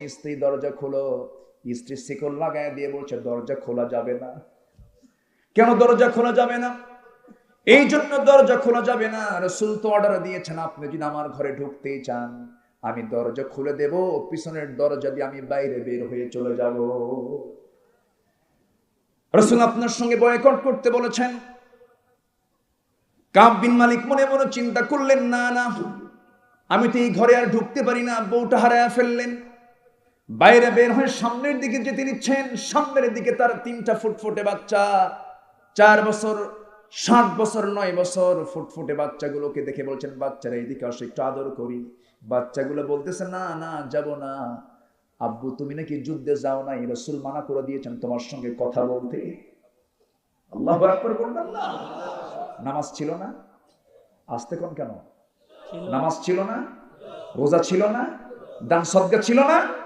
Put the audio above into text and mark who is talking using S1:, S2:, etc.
S1: স্ত্রী দরজা খোলো, স্ত্রী শিকল লাগায় দিয়ে বলছে, দরজা খোলা যাবে না। কেন দরজা খোলা যাবে না? এই জন্য দরজা খোলা যাবে না। রসুল তো অর্ডার দিয়েছেন, আপনি যদি আমার ঘরে ঢুকতেই চান, আমি দরজা খুলে দেব, পিছনের দরজা দিয়ে আমি বাইরে বের হয়ে চলে যাব। রসুল আপনার সঙ্গে বয়কট করতে বলেছেন। কাব বিন মালিক মনে মনে চিন্তা করলেন, না না, আমি তো এই ঘরে আর ঢুকতে পারি না, বউটা হারায়া ফেললেন। বাইরে বের হয়ে সামনের দিকে যেতে নিচ্ছেন সামনের দিকে তার তিনটা ফুটফুটে বাচ্চা। চার বছর সাত বছর নয় বছর ফুটফুটে বাচ্চাগুলোকে দেখে বলছেন বাচ্চারা এইদিকে আসে একটু আদর করি। বাচ্চাগুলো বলতেছে না না যাব না। আব্বু তুমি নাকি যুদ্ধে যাও নাই রসুল মানা করে দিয়েছেন তোমার সঙ্গে কথা বলতে। আল্লাহ না। নামাজ ছিল না? আসতে কোন কেন? নামাজ ছিল না? রোজা ছিল না? দান সদ্গা ছিল না?